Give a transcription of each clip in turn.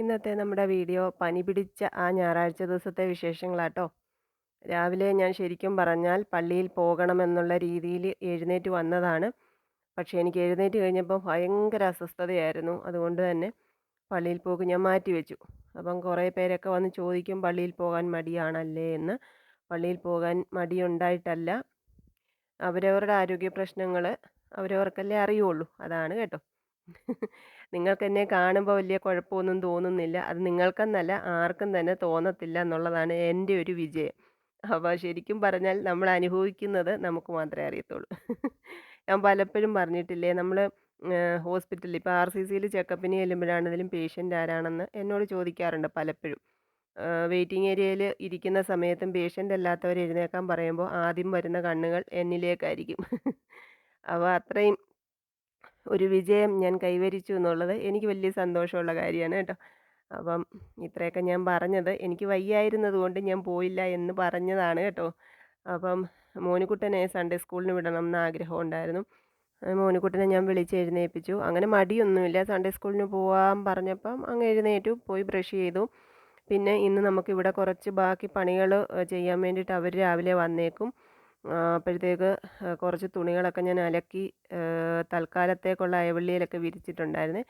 ഇന്നത്തെ നമ്മുടെ വീഡിയോ പനി പിടിച്ച ആ ഞായറാഴ്ച ദിവസത്തെ വിശേഷങ്ങളാട്ടോ. രാവിലെ ഞാൻ ശരിക്കും പറഞ്ഞാൽ പള്ളിയിൽ പോകണമെന്നുള്ള രീതിയിൽ എഴുന്നേറ്റ് വന്നതാണ്. പക്ഷേ എനിക്ക് എഴുന്നേറ്റ് കഴിഞ്ഞപ്പോൾ ഭയങ്കര അസ്വസ്ഥതയായിരുന്നു. അതുകൊണ്ട് തന്നെ പള്ളിയിൽ പോക്ക് ഞാൻ മാറ്റി വെച്ചു. അപ്പം കുറേ പേരൊക്കെ വന്ന് ചോദിക്കും പള്ളിയിൽ പോകാൻ മടിയാണല്ലേ? എന്ന്. പള്ളിയിൽ പോകാൻ മടിയുണ്ടായിട്ടല്ല. അവരവരുടെ ആരോഗ്യ പ്രശ്നങ്ങൾ അവരവർക്കല്ലേ അറിയുള്ളൂ. അതാണ് കേട്ടോ. നിങ്ങൾക്ക് എന്നെ കാണുമ്പോൾ വലിയ കുഴപ്പമൊന്നും തോന്നുന്നില്ല. അത് നിങ്ങൾക്കെന്നല്ല ആർക്കും തന്നെ തോന്നത്തില്ല എന്നുള്ളതാണ് എന്റെ ഒരു വിജയം. അപ്പോൾ ശരിക്കും പറഞ്ഞാൽ നമ്മൾ അനുഭവിക്കുന്നത് നമുക്ക് മാത്രമേ അറിയത്തുള്ളൂ. ഞാൻ പലപ്പോഴും പറഞ്ഞിട്ടില്ലേ നമ്മൾ ഹോസ്പിറ്റലിൽ ഇപ്പോൾ ആർ സി സിയിൽ ചെക്കപ്പിന് ചെല്ലുമ്പോഴാണെങ്കിലും പേഷ്യന്റ് ആരാണെന്ന് എന്നോട് ചോദിക്കാറുണ്ട് പലപ്പോഴും. വെയിറ്റിംഗ് ഏരിയയിൽ ഇരിക്കുന്ന സമയത്തും പേഷ്യന്റ് അല്ലാത്തവർ എഴുന്നേക്കാൻ പറയുമ്പോൾ ആദ്യം വരുന്ന കണ്ണുകൾ എന്നിലേക്കായിരിക്കും. അപ്പോൾ അത്രയും ഒരു വിജയം ഞാൻ കൈവരിച്ചു എന്നുള്ളത് എനിക്ക് വലിയ സന്തോഷമുള്ള കാര്യമാണ് കേട്ടോ. അപ്പം ഇത്രയൊക്കെ ഞാൻ പറഞ്ഞത്. എനിക്ക് വയ്യായിരുന്നത് കൊണ്ട് ഞാൻ പോയില്ല എന്ന് പറഞ്ഞതാണ് കേട്ടോ. അപ്പം മോനുകുട്ടനെ സൺഡേ സ്കൂളിന് വിടണം എന്ന് ആഗ്രഹം ഉണ്ടായിരുന്നു. മോനുകുട്ടനെ ഞാൻ വിളിച്ച് എഴുന്നേൽപ്പിച്ചു അങ്ങനെ മടിയൊന്നുമില്ല. സൺഡേ സ്കൂളിന് പോകാൻ പറഞ്ഞപ്പം അങ്ങ് എഴുന്നേറ്റു പോയി ബ്രഷ് ചെയ്തു. പിന്നെ ഇന്ന് നമുക്കിവിടെ കുറച്ച് ബാക്കി പണികൾ ചെയ്യാൻ വേണ്ടിയിട്ട് അവർ രാവിലെ വന്നേക്കും. അപ്പോഴത്തേക്ക് കുറച്ച് തുണികളൊക്കെ ഞാൻ അലക്കി തൽക്കാലത്തേക്കുള്ള അയവള്ളിയിലൊക്കെ വിരിച്ചിട്ടുണ്ടായിരുന്നു.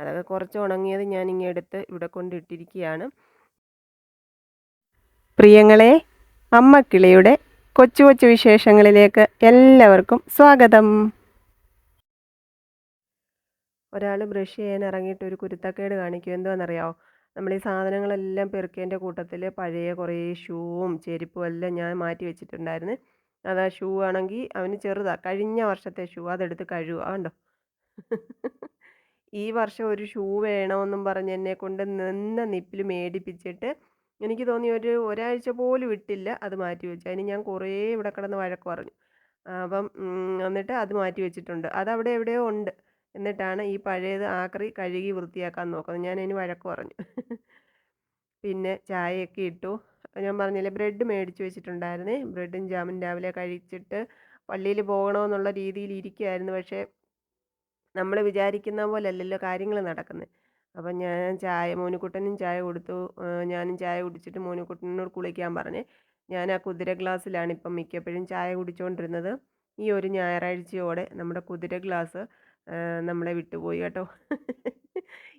അതൊക്കെ കുറച്ച് ഉണങ്ങിയത് ഞാൻ ഇങ്ങനെ എടുത്ത് ഇവിടെ കൊണ്ടിട്ടിരിക്കുകയാണ്. പ്രിയങ്ങളെ അമ്മക്കിളിയുടെ കൊച്ചു കൊച്ചു വിശേഷങ്ങളിലേക്ക് എല്ലാവർക്കും സ്വാഗതം. ഒരാൾ ബ്രഷ് ചെയ്യാൻ ഇറങ്ങിയിട്ട് ഒരു കുരുത്തക്കേട് കാണിക്കും എന്താണെന്നറിയാമോ നമ്മൾ ഈ സാധനങ്ങളെല്ലാം പെറുക്കേന്റെ കൂട്ടത്തിൽ പഴയ കുറേ ഷൂവും ചെരുപ്പും എല്ലാം ഞാൻ മാറ്റി വെച്ചിട്ടുണ്ടായിരുന്നു. അതാ ഷൂ ആണെങ്കിൽ അവന് ചെറുതാണ് കഴിഞ്ഞ വർഷത്തെ ഷൂ അതെടുത്ത് കഴുകുക കണ്ടോ? ഈ വർഷം ഒരു ഷൂ വേണമെന്നും പറഞ്ഞ് എന്നെ കൊണ്ട് നിന്ന നിപ്പിൽ മേടിപ്പിച്ചിട്ട് എനിക്ക് തോന്നി ഒരു ഒരാഴ്ച പോലും ഇട്ടില്ല അത് മാറ്റി വെച്ചു. അതിന് ഞാൻ കുറേ ഇവിടെ കിടന്ന് വഴക്ക് പറഞ്ഞു. അപ്പം എന്നിട്ട് അത് മാറ്റി വെച്ചിട്ടുണ്ട്. അത് അവിടെ എവിടെയോ ഉണ്ട്. എന്നിട്ടാണ് ഈ പഴയത് ആക്രി കഴുകി വൃത്തിയാക്കാൻ നോക്കുന്നത്. ഞാൻ അതിന് വഴക്ക് പറഞ്ഞു. പിന്നെ ചായയൊക്കെ ഇട്ടു. ഞാൻ പറഞ്ഞില്ലേ ബ്രെഡ് മേടിച്ച് വെച്ചിട്ടുണ്ടായിരുന്നേ. ബ്രെഡും ജാമും രാവിലെ കഴിച്ചിട്ട് പള്ളിയിൽ പോകണമെന്നുള്ള രീതിയിൽ ഇരിക്കുമായിരുന്നു പക്ഷേ നമ്മൾ വിചാരിക്കുന്ന പോലെ അല്ലല്ലോ കാര്യങ്ങൾ നടക്കുന്നത് അപ്പം ഞാൻ ചായ മോനുക്കുട്ടനും ചായ കൊടുത്തു. ഞാനും ചായ കുടിച്ചിട്ട് മോനുക്കുട്ടനോട് കുളിക്കാൻ പറഞ്ഞേ. ഞാൻ ആ കുതിര ഗ്ലാസ്സിലാണ് ഇപ്പം മിക്കപ്പോഴും ചായ കുടിച്ചുകൊണ്ടിരുന്നത് ഈ ഒരു ഞായറാഴ്ചയോടെ നമ്മുടെ കുതിര ഗ്ലാസ് നമ്മളെ വിട്ടുപോയി കേട്ടോ.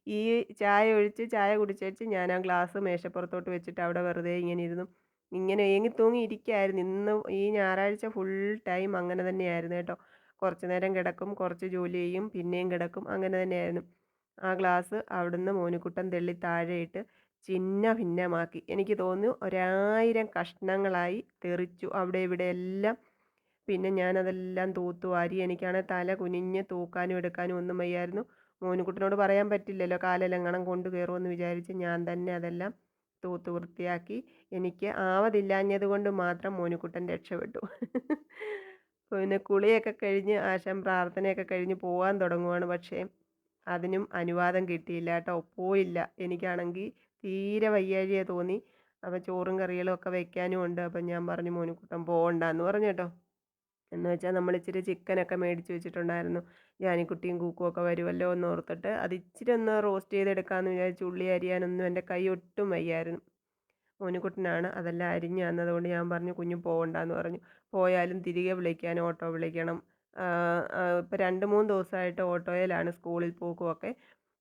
ഈ ചായ ഒഴിച്ച് ചായ കുടിച്ചേച്ച് ഞാൻ ആ ഗ്ലാസ് മേശപ്പുറത്തോട്ട് വെച്ചിട്ട് അവിടെ വെറുതെ ഇങ്ങനെ ഇരുന്നു. ഇങ്ങനെ ഏങ്ങി തൂങ്ങി ഇരിക്കുകയായിരുന്നു ഇന്ന് ഈ ഞായറാഴ്ച ഫുൾ ടൈം അങ്ങനെ തന്നെയായിരുന്നു കേട്ടോ. കുറച്ച് നേരം കിടക്കും കുറച്ച് ജോലി ചെയ്യും പിന്നെയും കിടക്കും അങ്ങനെ തന്നെയായിരുന്നു. ആ ഗ്ലാസ് അവിടുന്ന് മോനുക്കുട്ടൻ തെള്ളി താഴെയിട്ട് ചിന്ന ഭിന്നമാക്കി. എനിക്ക് തോന്നുന്നു ഒരായിരം കഷ്ണങ്ങളായി തെറിച്ചു. അവിടെ ഇവിടെ എല്ലാം പിന്നെ ഞാനതെല്ലാം തൂത്തു വാരി എനിക്കാണെങ്കിൽ തല കുനിഞ്ഞ് തൂക്കാനും എടുക്കാനും ഒന്നും വയ്യായിരുന്നു. മോനുകുട്ടനോട് പറയാൻ പറ്റില്ലല്ലോ കാലെല്ലെങ്ങണം കൊണ്ട് കയറുമെന്ന് വിചാരിച്ച് ഞാൻ തന്നെ അതെല്ലാം തൂത്ത് വൃത്തിയാക്കി എനിക്ക് ആവതില്ലാഞ്ഞത് കൊണ്ട് മാത്രം മോനുകുട്ടൻ രക്ഷപ്പെട്ടു. പിന്നെ കുളിയൊക്കെ കഴിഞ്ഞ് ആശം പ്രാർത്ഥനയൊക്കെ കഴിഞ്ഞ് പോകാൻ തുടങ്ങുവാണ്. പക്ഷേ അതിനും അനുവാദം കിട്ടിയില്ല കേട്ടോ. പോയില്ല. എനിക്കാണെങ്കിൽ തീരെ വയ്യാഴിയെ തോന്നി. അപ്പോൾ ചോറും കറികളും ഒക്കെ വെക്കാനും ഉണ്ട്. അപ്പം ഞാൻ പറഞ്ഞു മോനുകുട്ടൻ പോകണ്ടെന്ന് പറഞ്ഞു കേട്ടോ. എന്ന് വെച്ചാൽ നമ്മൾ ഇച്ചിരി ചിക്കനൊക്കെ മേടിച്ച് വെച്ചിട്ടുണ്ടായിരുന്നു. ജാനിക്കുട്ടിയും കൂക്കും ഒക്കെ വരുമല്ലോ എന്ന് ഓർത്തിട്ട് അത് ഇച്ചിരി ഒന്ന് റോസ്റ്റ് ചെയ്തെടുക്കാമെന്ന് വിചാരിച്ച് ഉള്ളി അരിയാനൊന്നും എന്റെ കൈ ഒട്ടും വയ്യായിരുന്നു. മോനുകുട്ടനാണ് അതെല്ലാം അരിഞ്ഞ് തന്നതുകൊണ്ട് ഞാൻ പറഞ്ഞു കുഞ്ഞു പോകണ്ടെന്ന് പറഞ്ഞു. പോയാലും തിരികെ വിളിക്കാൻ ഓട്ടോ വിളിക്കണം. ഇപ്പോൾ രണ്ട് മൂന്ന് ദിവസമായിട്ട് ഓട്ടോയിലാണ് സ്കൂളിൽ പോക്കുമൊക്കെ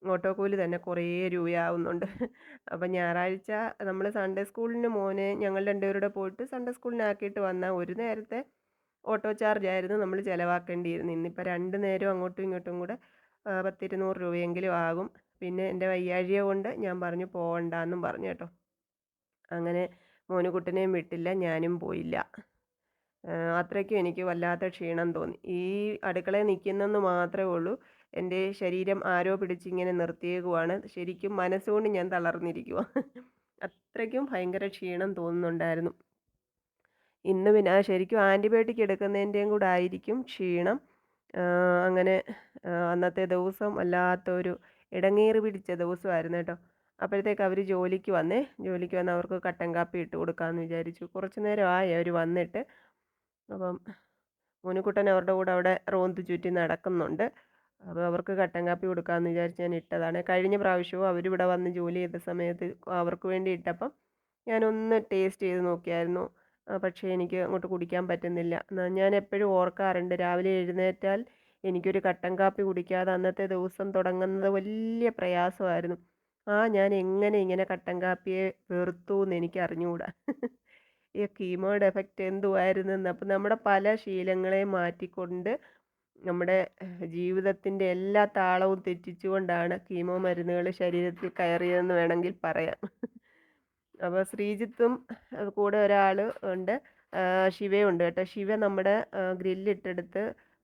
ഓട്ടോ കൂലി തന്നെ കുറേ രൂപയാവുന്നുണ്ട്. അപ്പം ഞായറാഴ്ച നമ്മൾ സൺഡേ സ്കൂളിന് മോനെ ഞങ്ങൾ രണ്ടുപേരുടെ പോയിട്ട് സൺഡേ സ്കൂളിനാക്കിയിട്ട് വന്ന ഒരു നേരത്തെ ഓട്ടോ ചാർജ് ആയിരുന്നു നമ്മൾ ചിലവാക്കേണ്ടിയിരുന്നത് ഇന്നിപ്പോൾ രണ്ട് നേരം അങ്ങോട്ടും ഇങ്ങോട്ടും കൂടെ പത്തിരുന്നൂറ് രൂപയെങ്കിലും ആകും. പിന്നെ എന്റെ വയ്യാഴിക കൊണ്ട് ഞാൻ പറഞ്ഞു പോകണ്ട പോകണ്ടെന്നും പറഞ്ഞു കേട്ടോ. അങ്ങനെ മോനുകുട്ടനെയും വിട്ടില്ല ഞാനും പോയില്ല. അത്രയ്ക്കും എനിക്ക് വല്ലാത്ത ക്ഷീണം തോന്നി. ഈ അടുക്കളയിൽ നിൽക്കുന്നെന്ന് മാത്രമേ ഉള്ളൂ. എന്റെ ശരീരം ആരോ പിടിച്ചിങ്ങനെ നിർത്തിയേക്കുവാണ്. ശരിക്കും മനസ്സുകൊണ്ട് ഞാൻ തളർന്നിരിക്കുക അത്രയ്ക്കും ഭയങ്കര ക്ഷീണം തോന്നുന്നുണ്ടായിരുന്നു. ഇന്ന് പിന്നെ ശരിക്കും ആന്റിബയോട്ടിക് എടുക്കുന്നതിന്റെയും കൂടെ ആയിരിക്കും ക്ഷീണം. അങ്ങനെ അന്നത്തെ ദിവസം വല്ലാത്തൊരു ഇടങ്ങേറി പിടിച്ച ദിവസമായിരുന്നു കേട്ടോ. അപ്പോഴത്തേക്ക് അവർ ജോലിക്ക് വന്നേ. ജോലിക്ക് വന്ന് അവർക്ക് കട്ടൻ കാപ്പി ഇട്ട് കൊടുക്കാമെന്ന് വിചാരിച്ചു. കുറച്ച് നേരമായി അവർ വന്നിട്ട്. അപ്പം മോനുക്കുട്ടൻ അവരുടെ കൂടെ അവിടെ റോന്ത് ചുറ്റി നടക്കുന്നുണ്ട്. അപ്പോൾ അവർക്ക് കട്ടൻ കാപ്പി കൊടുക്കാമെന്ന് വിചാരിച്ച് ഞാൻ ഇട്ടതാണ്. കഴിഞ്ഞ പ്രാവശ്യവും അവരിവിടെ വന്ന് ജോലി ചെയ്ത സമയത്ത് അവർക്ക് വേണ്ടി ഇട്ടപ്പം ഞാനൊന്ന് ടേസ്റ്റ് ചെയ്ത് നോക്കിയായിരുന്നു. പക്ഷേ എനിക്ക് അങ്ങോട്ട് കുടിക്കാൻ പറ്റുന്നില്ല. ഞാൻ എപ്പോഴും ഓർക്കാറുണ്ട് രാവിലെ എഴുന്നേറ്റാൽ എനിക്കൊരു കട്ടൻ കാപ്പി കുടിക്കാതെ അന്നത്തെ ദിവസം തുടങ്ങുന്നത് വലിയ പ്രയാസമായിരുന്നു. ആ ഞാൻ എങ്ങനെ ഇങ്ങനെ കട്ടൻ കാപ്പിയെ വെറുത്തു എന്ന് എനിക്ക് അറിഞ്ഞുകൂടാ ഈ കീമോയുടെ എഫക്റ്റ് എന്തുമായിരുന്നെന്ന് അപ്പം നമ്മുടെ പല ശീലങ്ങളെ മാറ്റിക്കൊണ്ട് നമ്മുടെ ജീവിതത്തിന്റെ എല്ലാ താളവും തെറ്റിച്ചുകൊണ്ടാണ് കീമോ മരുന്നുകൾ ശരീരത്തിൽ കയറിയതെന്ന് വേണമെങ്കിൽ പറയാം. അപ്പോൾ ശ്രീജിത്തും കൂടെ ഒരാൾ ഉണ്ട്. ശിവയുണ്ട് കേട്ടോ. ശിവ നമ്മുടെ ഗ്രില്ലിട്ടെടുത്ത്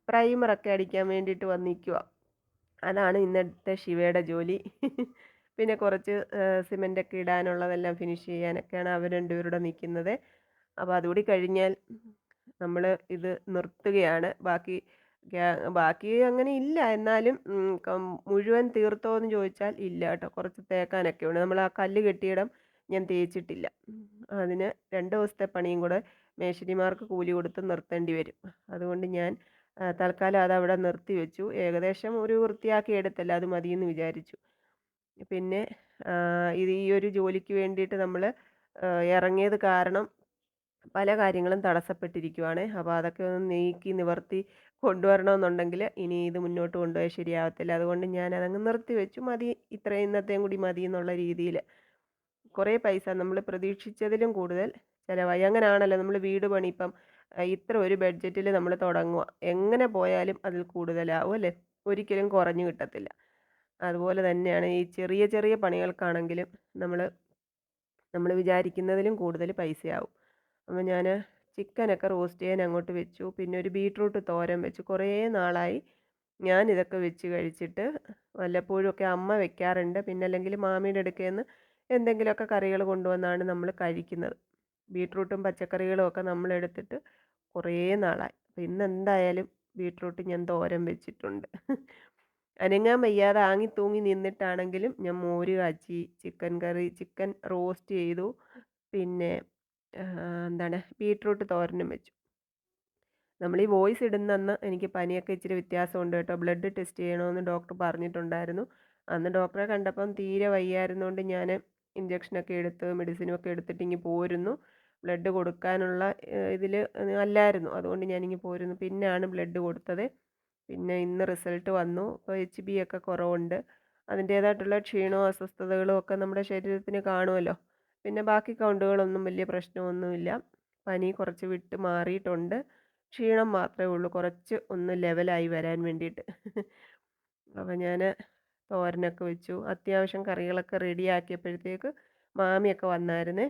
പ്രൈമറൊക്കെ അടിക്കാൻ വേണ്ടിയിട്ട് വന്നിരിക്കുക അതാണ് ഇന്നത്തെ ശിവയുടെ ജോലി. പിന്നെ കുറച്ച് സിമെന്റൊക്കെ ഇടാനുള്ളതെല്ലാം ഫിനിഷ് ചെയ്യാനൊക്കെയാണ് അവർ രണ്ടുപേരുടെ നിൽക്കുന്നത് അപ്പോൾ അതുകൂടി കഴിഞ്ഞാൽ നമ്മൾ ഇത് നിർത്തുകയാണ്. ബാക്കി ബാക്കി അങ്ങനെ ഇല്ല. എന്നാലും മുഴുവൻ തീർത്തോ എന്ന് ചോദിച്ചാൽ ഇല്ല കേട്ടോ. കുറച്ച് തേക്കാനൊക്കെ ഉണ്ട്. നമ്മൾ ആ കല്ല് കെട്ടിയിടം ഞാൻ തേച്ചിട്ടില്ല. അതിന് രണ്ട് ദിവസത്തെ പണിയും കൂടെ മേശരിമാർക്ക് കൂലി കൊടുത്ത് നിർത്തേണ്ടി വരും. അതുകൊണ്ട് ഞാൻ തൽക്കാലം അത് അവിടെ നിർത്തി വെച്ചു. ഏകദേശം ഒരു വൃത്തിയാക്കി എടുത്തല്ല അത് മതിയെന്ന് വിചാരിച്ചു. പിന്നെ ഇത് ഈ ഒരു ജോലിക്ക് വേണ്ടിയിട്ട് നമ്മൾ ഇറങ്ങിയത് കാരണം പല കാര്യങ്ങളും തടസ്സപ്പെട്ടിരിക്കുവാണ്. അപ്പോൾ അതൊക്കെ ഒന്ന് നീക്കി നിവർത്തി കൊണ്ടുവരണമെന്നുണ്ടെങ്കിൽ ഇനി ഇത് മുന്നോട്ട് കൊണ്ടുപോയാൽ ശരിയാവത്തില്ല. അതുകൊണ്ട് ഞാൻ അതങ്ങ് നിർത്തി വെച്ചു. മതി ഇത്രയും ഇന്നത്തെയും കൂടി മതി എന്നുള്ള രീതിയിൽ. കുറേ പൈസ നമ്മൾ പ്രതീക്ഷിച്ചതിലും കൂടുതൽ ചിലവായി. അങ്ങനെയാണല്ലോ നമ്മൾ വീട് പണി ഇപ്പം ഇത്ര ഒരു ബഡ്ജറ്റിൽ നമ്മൾ തുടങ്ങുക. എങ്ങനെ പോയാലും അതിൽ കൂടുതലാവും അല്ലേ? ഒരിക്കലും കുറഞ്ഞു കിട്ടത്തില്ല. അതുപോലെ തന്നെയാണ് ഈ ചെറിയ ചെറിയ പണികൾക്കാണെങ്കിലും നമ്മൾ നമ്മൾ വിചാരിക്കുന്നതിലും കൂടുതൽ പൈസയാവും. അപ്പോൾ ഞാൻ ചിക്കനൊക്കെ റോസ്റ്റ് ചെയ്യാൻ അങ്ങോട്ട് വെച്ചു. പിന്നെ ഒരു ബീട്രൂട്ട് തോരൻ വെച്ചു. കുറേ നാളായി ഞാൻ ഇതൊക്കെ വെച്ച് കഴിച്ചിട്ട് വല്ലപ്പോഴും ഒക്കെ അമ്മ വെക്കാറുണ്ട്. പിന്നെ അല്ലെങ്കിൽ മാമിയുടെ അടുക്കേന്ന് എന്തെങ്കിലുമൊക്കെ കറികൾ കൊണ്ടുവന്നാണ് നമ്മൾ കഴിക്കുന്നത്. ബീട്രൂട്ടും പച്ചക്കറികളും ഒക്കെ നമ്മൾ എടുത്തിട്ട് കുറേ നാളായി. അപ്പോൾ ഇന്ന് എന്തായാലും ബീട്രൂട്ട് ഞാൻ തോരൻ വെച്ചിട്ടുണ്ട്. അനങ്ങാൻ വയ്യാതെ ആങ്ങി തൂങ്ങി നിന്നിട്ടാണെങ്കിലും ഞാൻ മോര് കാച്ചി ചിക്കൻ കറി ചിക്കൻ റോസ്റ്റ് ചെയ്തു. പിന്നെ എന്താണ് ബീട്രൂട്ട് തോരനും വെച്ചു. നമ്മൾ ഈ വോയിസ് ഇടുന്നന്ന് എനിക്ക് പനിയൊക്കെ ഇച്ചിരി വ്യത്യാസമുണ്ട് കേട്ടോ. ബ്ലഡ് ടെസ്റ്റ് ചെയ്യണമെന്ന് ഡോക്ടർ പറഞ്ഞിട്ടുണ്ടായിരുന്നു. അന്ന് ഡോക്ടറെ കണ്ടപ്പം തീരെ വയ്യായിരുന്നുകൊണ്ട് ഞാൻ ഇഞ്ചക്ഷനൊക്കെ എടുത്ത് മെഡിസിനും ഒക്കെ എടുത്തിട്ട് ഇങ്ങ് പോരുന്നു. ബ്ലഡ് കൊടുക്കാനുള്ള ഇതിൽ അല്ലായിരുന്നു. അതുകൊണ്ട് ഞാനിങ്ങ് പോരുന്നു. പിന്നെയാണ് ബ്ലഡ് കൊടുത്തത്. പിന്നെ ഇന്ന് റിസൾട്ട് വന്നു. എച്ച് ബി ഒക്കെ കുറവുണ്ട്. അതിന്റേതായിട്ടുള്ള ക്ഷീണവും അസ്വസ്ഥതകളും ഒക്കെ നമ്മുടെ ശരീരത്തിന് കാണുമല്ലോ. പിന്നെ ബാക്കി കൗണ്ടുകളൊന്നും വലിയ പ്രശ്നമൊന്നുമില്ല. പനി കുറച്ച് വിട്ട് മാറിയിട്ടുണ്ട്. ക്ഷീണം മാത്രമേ ഉള്ളൂ. കുറച്ച് ഒന്ന് ലെവലായി വരാൻ വേണ്ടിയിട്ട്. അപ്പോൾ ഞാൻ തോരനൊക്കെ വെച്ചു. അത്യാവശ്യം കറികളൊക്കെ റെഡിയാക്കിയപ്പോഴത്തേക്ക് മാമിയൊക്കെ വന്നായിരുന്നേ.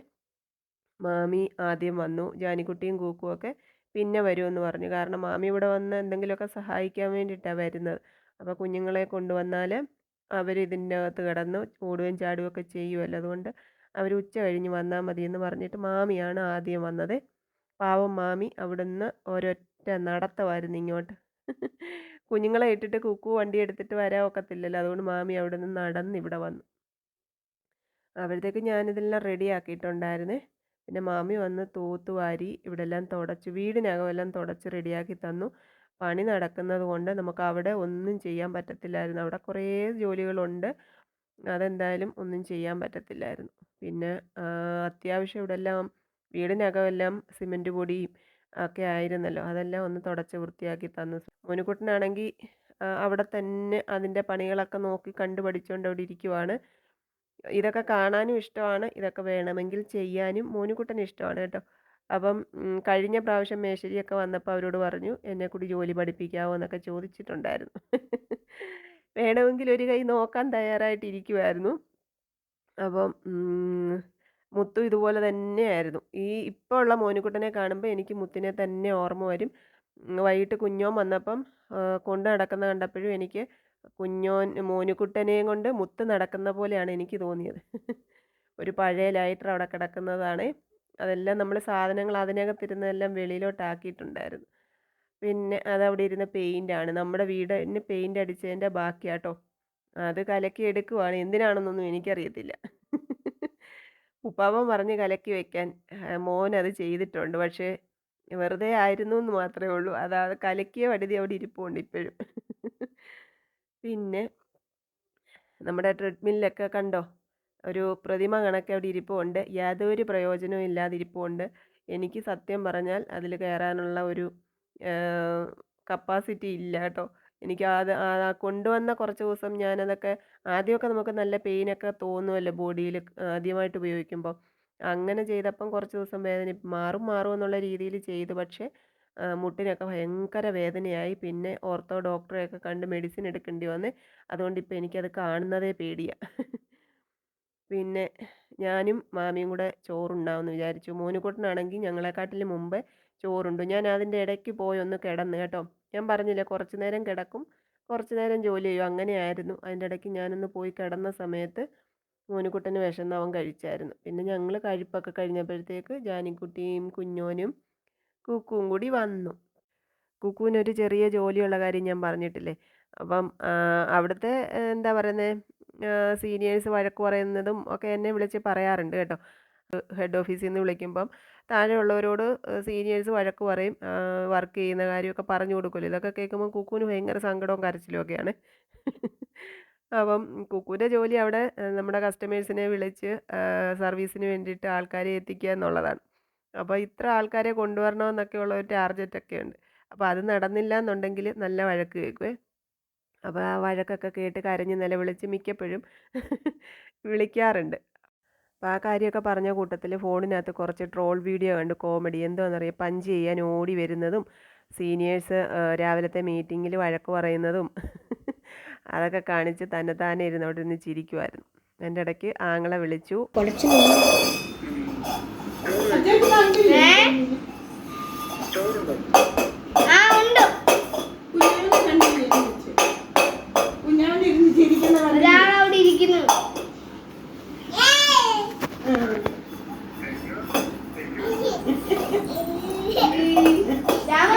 മാമി ആദ്യം വന്നു ജാനിക്കുട്ടിയും കൂക്കുമൊക്കെ പിന്നെ വരുമെന്ന് പറഞ്ഞു. കാരണം മാമി ഇവിടെ വന്ന് എന്തെങ്കിലുമൊക്കെ സഹായിക്കാൻ വേണ്ടിയിട്ടാണ് വരുന്നത്. അപ്പോൾ കുഞ്ഞുങ്ങളെ കൊണ്ടുവന്നാൽ അവർ ഇതിന്റെ അകത്ത് കിടന്ന് ഓടുകയും ഒക്കെ ചെയ്യുമല്ലോ അതുകൊണ്ട് അവർ ഉച്ച കഴിഞ്ഞ് വന്നാൽ മതി എന്ന് പറഞ്ഞിട്ട് മാമിയാണ് ആദ്യം വന്നത്. പാവം മാമി അവിടുന്ന് ഒരൊറ്റ നടത്തമായിരുന്നു ഇങ്ങോട്ട്. കുഞ്ഞുങ്ങളെ ഇട്ടിട്ട് കുക്കു വണ്ടി എടുത്തിട്ട് വരാൻ ഒക്കത്തില്ലല്ലോ. അതുകൊണ്ട് മാമി അവിടെ നിന്ന് നടന്ന് ഇവിടെ വന്നു. അപ്പോഴത്തേക്ക് ഞാനിതെല്ലാം റെഡി ആക്കിയിട്ടുണ്ടായിരുന്നേ. പിന്നെ മാമി വന്ന് തൂത്തുവാരി ഇവിടെ എല്ലാം തുടച്ച് വീടിനകം എല്ലാം തുടച്ച് റെഡിയാക്കി തന്നു. പണി നടക്കുന്നത് കൊണ്ട് നമുക്ക് അവിടെ ഒന്നും ചെയ്യാൻ പറ്റത്തില്ലായിരുന്നു. അവിടെ കുറേ ജോലികളുണ്ട്. അതെന്തായാലും ഒന്നും ചെയ്യാൻ പറ്റത്തില്ലായിരുന്നു. പിന്നെ അത്യാവശ്യം ഇവിടെല്ലാം വീടിനകം എല്ലാം സിമന്റ് പൊടിയും ഒക്കെ ആയിരുന്നല്ലോ. അതെല്ലാം ഒന്ന് തുടച്ച് വൃത്തിയാക്കി തന്നു. മോനുകുട്ടനാണെങ്കിൽ അവിടെ തന്നെ അതിന്റെ പണികളൊക്കെ നോക്കി കണ്ടുപഠിച്ചുകൊണ്ട് അവിടെ ഇരിക്കുവാണ്. ഇതൊക്കെ കാണാനും ഇഷ്ടമാണ്. ഇതൊക്കെ വേണമെങ്കിൽ ചെയ്യാനും മോനുകുട്ടന് ഇഷ്ടമാണ് കേട്ടോ. അപ്പം കഴിഞ്ഞ പ്രാവശ്യം മേശരിയൊക്കെ വന്നപ്പോൾ അവരോട് പറഞ്ഞു എന്നെ കൂടി ജോലി പഠിപ്പിക്കാവോ എന്നൊക്കെ ചോദിച്ചിട്ടുണ്ടായിരുന്നു. വേണമെങ്കിൽ ഒരു കൈ നോക്കാൻ തയ്യാറായിട്ടിരിക്കുമായിരുന്നു അപ്പം മുത്തു ഇതുപോലെ തന്നെയായിരുന്നു. ഈ ഇപ്പോൾ ഉള്ള മോനുകുട്ടനെ കാണുമ്പോൾ എനിക്ക് മുത്തിനെ തന്നെ ഓർമ്മ വരും. വൈകിട്ട് കുഞ്ഞോൻ വന്നപ്പം കൊണ്ട് നടക്കുന്ന കണ്ടപ്പോഴും എനിക്ക് കുഞ്ഞോൻ മോനുകുട്ടനെയും കൊണ്ട് മുത്ത് നടക്കുന്ന പോലെയാണ് എനിക്ക് തോന്നിയത്. ഒരു പഴയ ലൈറ്റർ അവിടെ കിടക്കുന്നതാണ്. അതെല്ലാം നമ്മൾ സാധനങ്ങൾ അതിനകത്തിരുന്നതെല്ലാം വെളിയിലോട്ടാക്കിയിട്ടുണ്ടായിരുന്നു. പിന്നെ അതവിടെ ഇരുന്ന പെയിന്റാണ് നമ്മുടെ വീടിന് പെയിന്റ് അടിച്ചതിന്റെ ബാക്കിയാട്ടോ. അത് കലക്കി എടുക്കുവാണ്. എന്തിനാണെന്നൊന്നും എനിക്കറിയത്തില്ല. ഉപ്പാവൻ പറഞ്ഞ് കലക്കി വെക്കാൻ മോൻ അത് ചെയ്തിട്ടുണ്ട്. പക്ഷേ വെറുതെ ആയിരുന്നു എന്ന് മാത്രമേ ഉള്ളൂ. അതാ കലക്കിയ വടുതി അവിടെ ഇരിപ്പുണ്ട് ഇപ്പോഴും. പിന്നെ നമ്മുടെ ട്രെഡ്മില്ലൊക്കെ കണ്ടോ? ഒരു പ്രതിമ കണക്ക് അവിടെ ഇരിപ്പുണ്ട്. യാതൊരു പ്രയോജനവും ഇല്ലാതെ ഇരിപ്പുണ്ട് എനിക്ക് സത്യം പറഞ്ഞാൽ അതിൽ കയറാനുള്ള ഒരു കപ്പാസിറ്റി ഇല്ല കേട്ടോ. എനിക്ക് അത് കൊണ്ടുവന്ന കുറച്ച് ദിവസം ഞാനതൊക്കെ ആദ്യമൊക്കെ നമുക്ക് നല്ല പെയിനൊക്കെ തോന്നുമല്ലോ ബോഡിയിൽ ആദ്യമായിട്ട് ഉപയോഗിക്കുമ്പോൾ അങ്ങനെ ചെയ്തപ്പം കുറച്ച് ദിവസം വേദന മാറും മാറും എന്നുള്ള രീതിയിൽ ചെയ്തു. പക്ഷേ മുട്ടിനൊക്കെ ഭയങ്കര വേദനയായി. പിന്നെ ഓർത്തോ ഡോക്ടറെയൊക്കെ കണ്ട് മെഡിസിൻ എടുക്കേണ്ടി വന്ന്. അതുകൊണ്ട് ഇപ്പോൾ എനിക്കത് കാണുന്നതേ പേടിയാണ് പിന്നെ ഞാനും മാമിയും കൂടെ ചോറുണ്ടാവുമെന്ന് വിചാരിച്ചു. മോനുകുട്ടനാണെങ്കിൽ ഞങ്ങളെക്കാട്ടിൽ മുമ്പേ ചോറുണ്ട് ഞാൻ അതിന്റെ ഇടയ്ക്ക് പോയി ഒന്ന് കിടന്ന് കേട്ടോ. ഞാൻ പറഞ്ഞില്ലേ കുറച്ച് നേരം കിടക്കും കുറച്ച് നേരം ജോലി ചെയ്യും. അങ്ങനെയായിരുന്നു. അതിന്റെ ഇടയ്ക്ക് ഞാനൊന്ന് പോയി കിടന്ന സമയത്ത് മോനുകുട്ടന് വിശന്ന് അവൻ കഴിച്ചായിരുന്നു. പിന്നെ ഞങ്ങൾ കഴിപ്പൊക്കെ കഴിഞ്ഞപ്പോഴത്തേക്ക് ജാനിക്കുട്ടിയും കുഞ്ഞോനും കുക്കുവും കൂടി വന്നു. കുക്കുവിനൊരു ചെറിയ ജോലിയുള്ള കാര്യം ഞാൻ പറഞ്ഞിട്ടില്ലേ. അപ്പം അവിടുത്തെ എന്താ പറയുന്നത് സീനിയേഴ്സ് വഴക്ക് പറയുന്നതും ഒക്കെ എന്നെ വിളിച്ച് പറയാറുണ്ട് കേട്ടോ. ഹെഡ് ഓഫീസിൽ നിന്ന് വിളിക്കുമ്പം. താഴെയുള്ളവരോട് സീനിയേഴ്സ് വഴക്ക് പറയും വർക്ക് ചെയ്യുന്ന കാര്യമൊക്കെ പറഞ്ഞു കൊടുക്കുമല്ലോ. ഇതൊക്കെ കേൾക്കുമ്പോൾ കുക്കുവിന് ഭയങ്കര സങ്കടവും കരച്ചിലും ഒക്കെയാണ്. അപ്പം കുക്കുവിന്റെ ജോലി അവിടെ നമ്മുടെ കസ്റ്റമേഴ്സിനെ വിളിച്ച് സർവീസിന് വേണ്ടിയിട്ട് ആൾക്കാരെ എത്തിക്കുക എന്നുള്ളതാണ്. അപ്പോൾ ഇത്ര ആൾക്കാരെ കൊണ്ടുവരണമെന്നൊക്കെയുള്ള ഒരു ടാർഗറ്റൊക്കെ ഉണ്ട് അപ്പോൾ അത് നടന്നില്ല എന്നുണ്ടെങ്കിൽ നല്ല വഴക്ക് കേൾക്കുവേ. അപ്പോൾ ആ വഴക്കൊക്കെ കേട്ട് കരഞ്ഞ് നിലവിളിച്ച് മിക്കപ്പോഴും വിളിക്കാറുണ്ട്. അപ്പോൾ ആ കാര്യമൊക്കെ പറഞ്ഞ കൂട്ടത്തിൽ ഫോണിനകത്ത് കുറച്ച് ട്രോൾ വീഡിയോ കണ്ട്. കോമഡി. എന്തോന്നറിയാം? പഞ്ച് ചെയ്യാൻ ഓടി വരുന്നതും സീനിയേഴ്സ് രാവിലത്തെ മീറ്റിങ്ങിൽ വഴക്ക് പറയുന്നതും അതൊക്കെ കാണിച്ച് തന്നെത്താനെ ഇരുന്ന് അവിടെ ഇരുന്ന് ചിരിക്കുമായിരുന്നു എന്റെ ഇടയ്ക്ക് ആങ്ങളെ വിളിച്ചു. ഏ? ആ ഉണ്ട് കുഞ്ഞാണ്ടിരുന്ന് ചിരിക്കുന്ന കണ്ടില്ലേ? ഒരാൾ അവിടെ ഇരിക്കുന്നു രാമ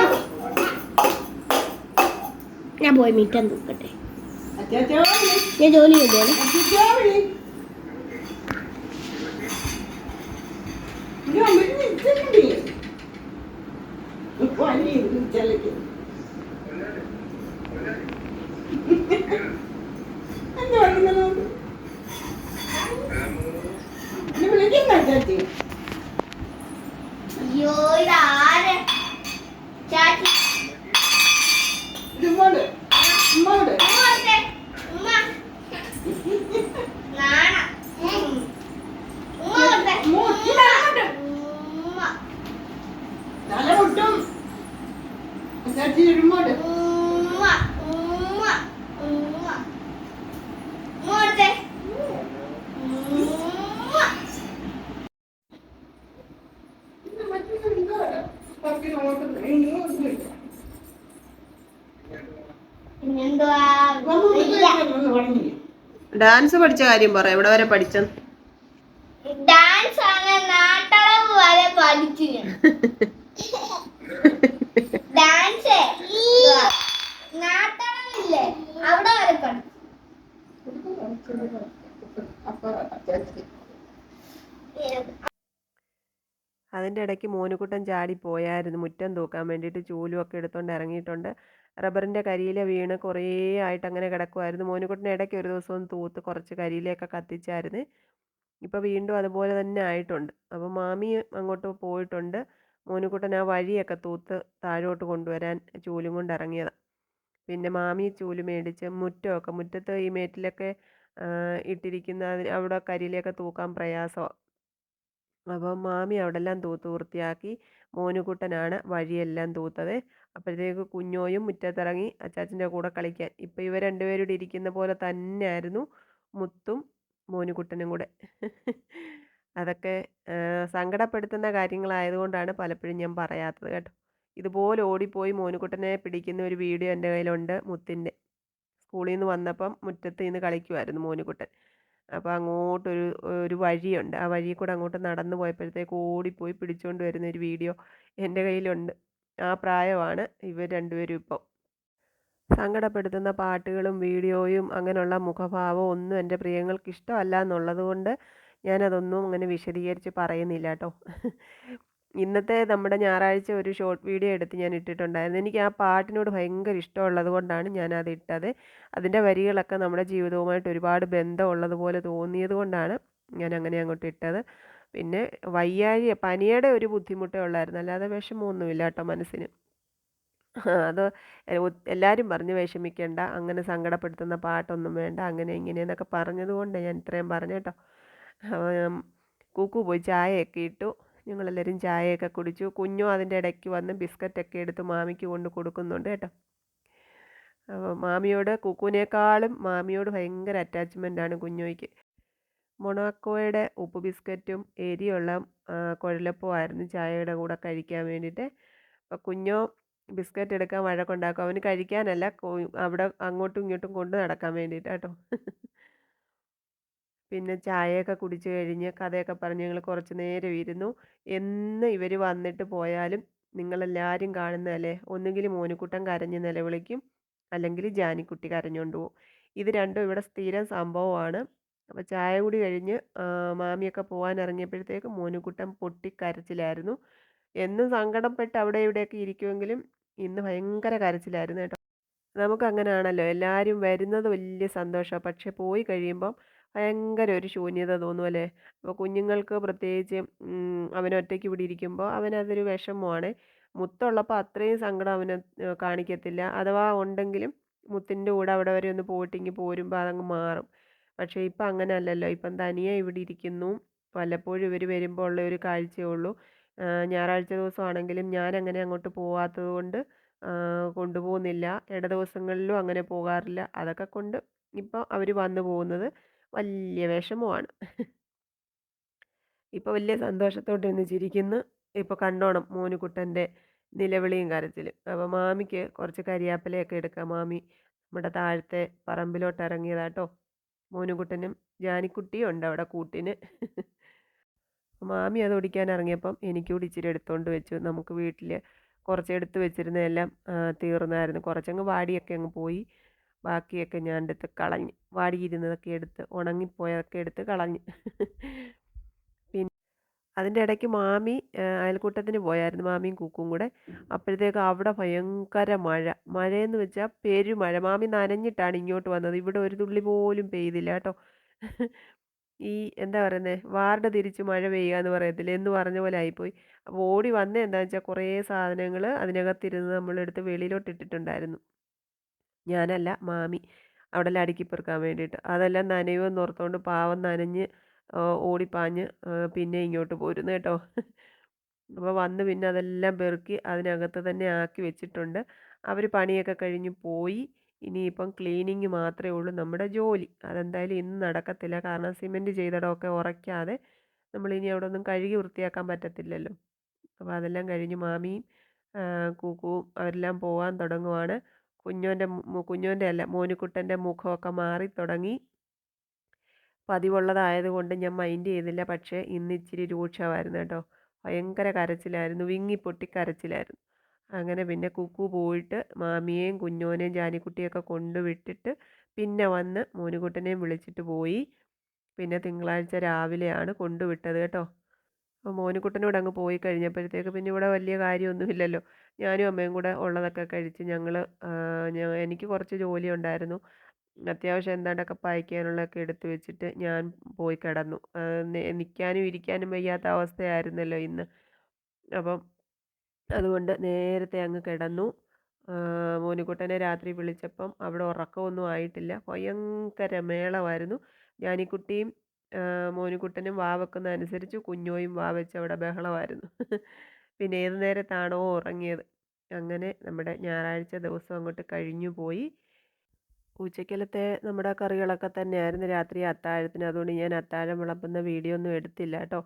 ഞാൻ പോയി മീറ്റം നോക്കട്ടെ. ഞാൻ ജോലി ചലക്ക്. എന്താ വിളിക്കുന്ന അച്ചാച്ചി പിന്നെന്തുവാ ഇല്ല. ഡാൻസ് പഠിച്ച കാര്യം പറ എവിടെ വരെ പഠിച്ച ഡാൻസ് ആണ് നാട്ടളവ് വരെ പഠിച്ചു ഞാൻ ഡാൻസ് നാട്ടളവില്ലേ അവിടെ വരെ പഠിച്ചു അതിന്റെ ഇടയ്ക്ക് മോനുകുട്ടൻ ചാടി പോയായിരുന്നു. മുറ്റം തൂക്കാൻ വേണ്ടിയിട്ട് ചൂലും ഒക്കെ എടുത്തുകൊണ്ട് ഇറങ്ങിയിട്ടുണ്ട്. റബ്ബറിന്റെ കരിയില വീണ് കുറേ ആയിട്ട് അങ്ങനെ കിടക്കുമായിരുന്നു മോനുകുട്ടൻ ഇടയ്ക്ക് ഒരു ദിവസം തൂത്ത് കുറച്ച് കരിയിലയൊക്കെ കത്തിച്ചായിരുന്നു. ഇപ്പോൾ വീണ്ടും അതുപോലെ തന്നെ ആയിട്ടുണ്ട്. അപ്പോൾ മാമി അങ്ങോട്ട് പോയിട്ടുണ്ട്. മോനുകുട്ടൻ ആ വഴിയൊക്കെ തൂത്ത് താഴോട്ട് കൊണ്ടുവരാൻ ചൂലും കൊണ്ട് ഇറങ്ങിയതാണ് പിന്നെ മാമി ചൂൽ മേടിച്ച് മുറ്റമൊക്കെ മുറ്റത്ത് ഈ മേറ്റിലൊക്കെ ഇട്ടിരിക്കുന്ന അവിടെ കരിയിലൊക്കെ തൂക്കാൻ പ്രയാസമാണ് അപ്പം മാമി അവിടെല്ലാം തൂത്ത് വൃത്തിയാക്കി മോനുകുട്ടനാണ് വഴിയെല്ലാം തൂത്തത്. അപ്പോഴത്തേക്ക് കുഞ്ഞോയും മുറ്റത്തിറങ്ങി അച്ചാച്ചന്റെ കൂടെ കളിക്കാൻ. ഇപ്പം ഇവർ രണ്ടുപേരും ഇരിക്കുന്ന പോലെ തന്നെയായിരുന്നു മുത്തും മോനുകുട്ടനും കൂടെ. അതൊക്കെ സങ്കടപ്പെടുത്തുന്ന കാര്യങ്ങളായതുകൊണ്ടാണ് പലപ്പോഴും ഞാൻ പറയാത്തത് കേട്ടോ. ഇതുപോലെ ഓടിപ്പോയി മോനുകുട്ടനെ പിടിക്കുന്ന ഒരു വീഡിയോ എന്റെ കയ്യിലുണ്ട് മുത്തിന്റെ സ്കൂളിൽ നിന്ന് വന്നപ്പം മുറ്റത്ത് നിന്ന് കളിക്കുമായിരുന്നു മോനുകുട്ടൻ. അപ്പോൾ അങ്ങോട്ടൊരു ഒരു വഴിയുണ്ട്. ആ വഴിയിൽ കൂടെ അങ്ങോട്ട് നടന്നു പോയപ്പോഴത്തേക്ക് ഓടിപ്പോയി പിടിച്ചുകൊണ്ട് വരുന്ന ഒരു വീഡിയോ എന്റെ കയ്യിലുണ്ട്. ആ പ്രായമാണ് ഇവർ രണ്ടുപേരും ഇപ്പോൾ സങ്കടപ്പെടുത്തുന്ന പാട്ടുകളും വീഡിയോയും അങ്ങനെയുള്ള മുഖഭാവവും ഒന്നും എന്റെ പ്രിയങ്ങൾക്ക് ഇഷ്ടമല്ല എന്നുള്ളത് കൊണ്ട് ഞാനതൊന്നും അങ്ങനെ വിശദീകരിച്ച് പറയുന്നില്ല കേട്ടോ. ഇന്നത്തെ നമ്മുടെ ഞായറാഴ്ച ഒരു ഷോർട്ട് വീഡിയോ എടുത്ത് ഞാൻ ഇട്ടിട്ടുണ്ടായിരുന്നു. എനിക്ക് ആ പാട്ടിനോട് ഭയങ്കര ഇഷ്ടമുള്ളത് കൊണ്ടാണ് ഞാനത് ഇട്ടത്. അതിന്റെ വരികളൊക്കെ നമ്മുടെ ജീവിതവുമായിട്ട് ഒരുപാട് ബന്ധമുള്ളതുപോലെ തോന്നിയത് കൊണ്ടാണ് ഞാൻ അങ്ങനെ അങ്ങോട്ട് ഇട്ടത്. പിന്നെ വയ്യാഴിക പനിയുടെ ഒരു ബുദ്ധിമുട്ടേ ഉള്ളായിരുന്നു. അല്ലാതെ വിഷമമൊന്നുമില്ല കേട്ടോ മനസ്സിന്. അത് എല്ലാവരും പറഞ്ഞ് വിഷമിക്കേണ്ട അങ്ങനെ സങ്കടപ്പെടുത്തുന്ന പാട്ടൊന്നും വേണ്ട അങ്ങനെ ഇങ്ങനെയെന്നൊക്കെ പറഞ്ഞതുകൊണ്ട് ഞാൻ ഇത്രയും പറഞ്ഞു കേട്ടോ. കൂക്കു പോയി ചായയൊക്കെ ഇട്ടു. ഞങ്ങളെല്ലാവരും ചായയൊക്കെ കുടിച്ചു. കുഞ്ഞു അതിന്റെ ഇടയ്ക്ക് വന്ന് ബിസ്ക്കറ്റൊക്കെ എടുത്ത് മാമിക്ക് കൊണ്ട് കൊടുക്കുന്നുണ്ട് കേട്ടോ. അപ്പോൾ മാമിയോട് കുക്കുവിനേക്കാളും മാമിയോട് ഭയങ്കര അറ്റാച്ച്മെന്റ് ആണ് കുഞ്ഞോയ്ക്ക്. മൊണാക്കോയുടെ ഉപ്പ് ബിസ്ക്കറ്റും എരിയുള്ള കുഴലപ്പവും ആയിരുന്നു ചായയുടെ കൂടെ കഴിക്കാൻ വേണ്ടിയിട്ട്. അപ്പോൾ കുഞ്ഞോ ബിസ്ക്കറ്റ് എടുക്കാൻ വഴക്കുണ്ടാക്കും. അവന് കഴിക്കാനല്ല അവിടെ അങ്ങോട്ടും ഇങ്ങോട്ടും കൊണ്ട് നടക്കാൻ വേണ്ടിയിട്ട് കേട്ടോ. പിന്നെ ചായയൊക്കെ കുടിച്ച് കഴിഞ്ഞ് കഥയൊക്കെ പറഞ്ഞ് ഞങ്ങൾ കുറച്ച് നേരം ഇരുന്നു. എന്ന് ഇവർ വന്നിട്ട് പോയാലും നിങ്ങളെല്ലാവരും കാണുന്നതല്ലേ? ഒന്നുകിൽ മോനുക്കുട്ടൻ കരഞ്ഞ് നിലവിളിക്കും അല്ലെങ്കിൽ ജാനിക്കുട്ടി കരഞ്ഞുകൊണ്ട് പോകും ഇത് രണ്ടും ഇവിടെ സ്ഥിരം സംഭവമാണ്. അപ്പോൾ ചായ കൂടി കഴിഞ്ഞ് മാമിയൊക്കെ പോകാൻ ഇറങ്ങിയപ്പോഴത്തേക്ക് മോനുക്കുട്ടൻ പൊട്ടിക്കരച്ചിലായിരുന്നു. എന്നും സങ്കടപ്പെട്ട് അവിടെ ഇവിടെയൊക്കെ ഇരിക്കുമെങ്കിലും ഇന്ന് ഭയങ്കര കരച്ചിലായിരുന്നു കേട്ടോ. നമുക്ക് അങ്ങനെയാണല്ലോ എല്ലാവരും വരുന്നത് വലിയ സന്തോഷമാണ് പക്ഷെ പോയി കഴിയുമ്പം ഭയങ്കര ഒരു ശൂന്യത തോന്നുമല്ലേ അപ്പോൾ കുഞ്ഞുങ്ങൾക്ക് പ്രത്യേകിച്ച് അവനൊറ്റയ്ക്ക് ഇവിടെ ഇരിക്കുമ്പോൾ അവനതൊരു വിഷമമാണ്. മുത്തുള്ളപ്പോൾ അത്രയും സങ്കടം അവന് കാണിക്കത്തില്ല. അഥവാ ഉണ്ടെങ്കിലും മുത്തിന്റെ കൂടെ അവിടെ വരെ ഒന്ന് പോയിട്ടിങ്ങി പോരുമ്പോൾ അതങ്ങ് മാറും. പക്ഷേ ഇപ്പം അങ്ങനെ അല്ലല്ലോ ഇപ്പം തനിയെ ഇവിടെ ഇരിക്കുന്നു. വല്ലപ്പോഴും ഇവർ വരുമ്പോൾ ഉള്ള ഒരു കാഴ്ചയേ ഉള്ളൂ. ആ, ഞായറാഴ്ച ദിവസമാണെങ്കിലും ഞാൻ അങ്ങനെ അങ്ങോട്ട് പോവാത്തത് കൊണ്ട് കൊണ്ടുപോകുന്നില്ല. ഇട ദിവസങ്ങളിലും അങ്ങനെ പോകാറില്ല. അതൊക്കെ കൊണ്ട് ഇപ്പോൾ അവർ വന്നു പോകുന്നത് വലിയ വിഷമമാണ്. ഇപ്പോൾ വലിയ സന്തോഷത്തോടെ ഇന്ന് ചിരിക്കുന്നു. ഇപ്പോൾ കണ്ടോണം മോനുകുട്ടന്റെ നിലവിളിയും കരച്ചിലും. അപ്പോൾ മാമിക്ക് കുറച്ച് കരിയാപ്പിലയൊക്കെ എടുക്കാം. മാമി നമ്മുടെ താഴത്തെ പറമ്പിലോട്ട് ഇറങ്ങിയതാട്ടോ മോനുകുട്ടനും ജാനിക്കുട്ടിയും ഉണ്ട് അവിടെ കൂട്ടിന്. മാമി അത് ഒടിക്കാൻ ഇറങ്ങിയപ്പം എനിക്കൂടി ഇച്ചിരി എടുത്തുകൊണ്ട് വെച്ചു. നമുക്ക് വീട്ടിൽ കുറച്ച് എടുത്ത് വെച്ചിരുന്നതെല്ലാം തീർന്നായിരുന്നു. കുറച്ചങ്ങ് വാടിയൊക്കെ അങ്ങ് പോയി. ബാക്കിയൊക്കെ ഞാൻ എടുത്ത് കളഞ്ഞ് വാടിയിരുന്നതൊക്കെ എടുത്ത് ഉണങ്ങിപ്പോയതൊക്കെ എടുത്ത് കളഞ്ഞ്. പിന്നെ അതിന്റെ ഇടയ്ക്ക് മാമി അയൽക്കൂട്ടത്തിന് പോയായിരുന്നു മാമിയും കൂക്കും കൂടെ. അപ്പോഴത്തേക്ക് അവിടെ ഭയങ്കര മഴ. മഴയെന്ന് വെച്ചാൽ പെരുമഴ. മാമി നനഞ്ഞിട്ടാണ് ഇങ്ങോട്ട് വന്നത്. ഇവിടെ ഒരു തുള്ളി പോലും പെയ്തില്ല കേട്ടോ. ഈ എന്താ പറയുന്നത് വാർഡ് തിരിച്ച് മഴ പെയ്യുക എന്ന് പറയത്തില്ല? എന്ന് പറഞ്ഞ പോലെ ആയിപ്പോയി. അപ്പോൾ ഓടി വന്നേ എന്താണെന്ന് വെച്ചാൽ കുറേ സാധനങ്ങൾ അതിനകത്തിരുന്ന് നമ്മളെടുത്ത് വെളിയിലോട്ട് ഇട്ടിട്ടുണ്ടായിരുന്നു ഞാനല്ല മാമി. അവിടെ അടുക്കി പെറുക്കാൻ വേണ്ടിയിട്ട്. അതെല്ലാം നനയുമെന്ന് ഓർത്തുകൊണ്ട് പാവം നനഞ്ഞ് ഓടിപ്പാഞ്ഞ് പിന്നെ ഇങ്ങോട്ട് പോരുന്നു കേട്ടോ. അപ്പോൾ വന്ന് പിന്നെ അതെല്ലാം പെറുക്കി അതിനകത്ത് തന്നെ ആക്കി വെച്ചിട്ടുണ്ട്. അവർ പണിയൊക്കെ കഴിഞ്ഞ് പോയി. ഇനിയിപ്പം ക്ലീനിങ് മാത്രമേ ഉള്ളൂ നമ്മുടെ ജോലി. അതെന്തായാലും ഇന്ന് നടക്കത്തില്ല. കാരണം സിമെന്റ് ചെയ്തിടമൊക്കെ ഉറയ്ക്കാതെ ഇനി അവിടെ ഒന്നും കഴുകി വൃത്തിയാക്കാൻ പറ്റത്തില്ലല്ലോ. അപ്പോൾ അതെല്ലാം കഴിഞ്ഞ് മാമിയും കൂക്കുവും അവരെല്ലാം പോകാൻ തുടങ്ങുവാണ്. കുഞ്ഞോന്റെ കുഞ്ഞോന്റെ അല്ല മോനുക്കുട്ടന്റെ മുഖമൊക്കെ മാറി തുടങ്ങി. പതിവുള്ളതായതുകൊണ്ട് ഞാൻ മൈൻഡ് ചെയ്തില്ല പക്ഷേ ഇന്ന് ഇച്ചിരി രൂക്ഷമായിരുന്നു കേട്ടോ. ഭയങ്കര കരച്ചിലായിരുന്നു. വിങ്ങി പൊട്ടി കരച്ചിലായിരുന്നു. അങ്ങനെ പിന്നെ കുക്കു പോയിട്ട് മാമിയെയും കുഞ്ഞോനെയും ജാനിക്കുട്ടിയൊക്കെ കൊണ്ടുവിട്ടിട്ട് പിന്നെ വന്ന് മോനുകുട്ടനെയും വിളിച്ചിട്ട് പോയി. പിന്നെ തിങ്കളാഴ്ച രാവിലെയാണ് കൊണ്ടുവിട്ടത് കേട്ടോ. അപ്പോൾ മോനുകുട്ടനോട് അങ്ങ് പോയി കഴിഞ്ഞപ്പോഴത്തേക്ക് പിന്നെ ഇവിടെ വലിയ കാര്യമൊന്നുമില്ലല്ലോ. ഞാനും അമ്മയും കൂടെ ഉള്ളതൊക്കെ കഴിച്ച് ഞങ്ങൾ എനിക്ക് കുറച്ച് ജോലി ഉണ്ടായിരുന്നു അത്യാവശ്യം എന്താണ്ടൊക്കെ പായ്ക്കാനുള്ളതൊക്കെ എടുത്തു വെച്ചിട്ട് ഞാൻ പോയി കിടന്നു. നിൽക്കാനും ഇരിക്കാനും വയ്യാത്ത അവസ്ഥയായിരുന്നല്ലോ ഇന്ന്. അപ്പം അതുകൊണ്ട് നേരത്തെ അങ്ങ് കിടന്നു. മോനിക്കുട്ടനെ രാത്രി വിളിച്ചപ്പം അവിടെ ഉറക്കമൊന്നും ആയിട്ടില്ല. ഭയങ്കര മേളമായിരുന്നു. ജാനിക്കുട്ടിയും മോനിക്കുട്ടനും വാവക്കുന്ന അനുസരിച്ച് കുഞ്ഞോയും വാവച്ച് അവിടെ ബഹളമായിരുന്നു. പിന്നെ ഏത് നേരത്താണോ ഉറങ്ങിയത്. അങ്ങനെ നമ്മുടെ ഞായറാഴ്ച ദിവസം അങ്ങോട്ട് കഴിഞ്ഞു പോയി. ഉച്ചക്കലത്തെ നമ്മുടെ കറികളൊക്കെ തന്നെയായിരുന്നു. രാത്രി അത്താഴത്തിന്. അതുകൊണ്ട് ഞാൻ അത്താഴം വിളമ്പുന്ന വീഡിയോ ഒന്നും എടുത്തില്ല കേട്ടോ.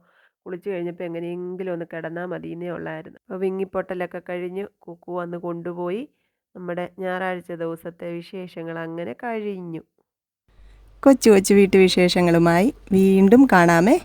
കുളിച്ച് കഴിഞ്ഞപ്പോൾ എങ്ങനെയെങ്കിലും ഒന്ന് കിടന്നാൽ മതിയെന്നേ ഉള്ളായിരുന്നു. അപ്പോൾ വിങ്ങിപ്പൊട്ടലൊക്കെ കഴിഞ്ഞ് കുക്കു വന്ന് കൊണ്ടുപോയി. നമ്മുടെ ഞായറാഴ്ച ദിവസത്തെ വിശേഷങ്ങൾ അങ്ങനെ കഴിഞ്ഞു. കൊച്ചു കൊച്ചു വീട്ടുവിശേഷങ്ങളുമായി വീണ്ടും കാണാമേ.